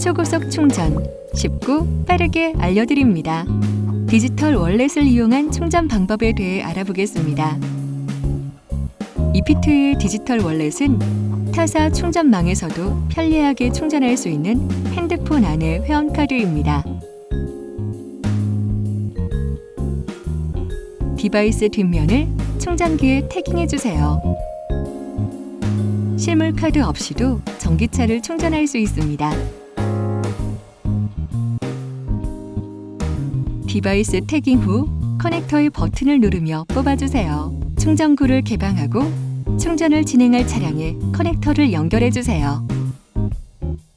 초고속 충전 쉽고 빠르게 알려드립니다. 디지털 월렛을 이용한 충전 방법에 대해 알아보겠습니다. 이피트의 디지털 월렛은 타사 충전망에서도 편리하게 충전할 수 있는 핸드폰 안의 회원카드입니다. 디바이스 뒷면을 충전기에 태깅해 주세요. 실물 카드 없이도 전기차를 충전할 수 있습니다. 디바이스 태깅 후 커넥터의 버튼을 누르며 뽑아주세요. 충전구를 개방하고 충전을 진행할 차량에 커넥터를 연결해 주세요.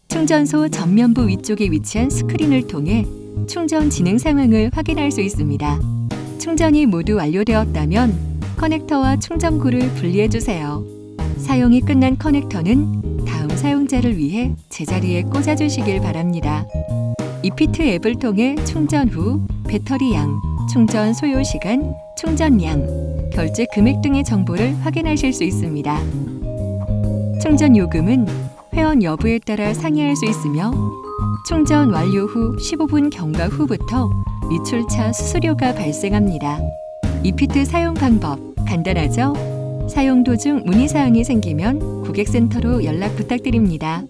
충전소 전면부 위쪽에 위치한 스크린을 통해 충전 진행 상황을 확인할 수 있습니다. 충전이 모두 완료되었다면 커넥터와 충전구를 분리해 주세요. 사용이 끝난 커넥터는 다음 사용자를 위해 제자리에 꽂아 주시길 바랍니다. 이피트 앱을 통해 충전 후 배터리 양, 충전 소요 시간, 충전량, 결제 금액 등의 정보를 확인하실 수 있습니다. 충전 요금은 회원 여부에 따라 상이할 수 있으며 충전 완료 후 15분 경과 후부터 미출차 수수료가 발생합니다. 이피트 사용 방법 간단하죠? 사용 도중 문의 사항이 생기면 고객센터로 연락 부탁드립니다.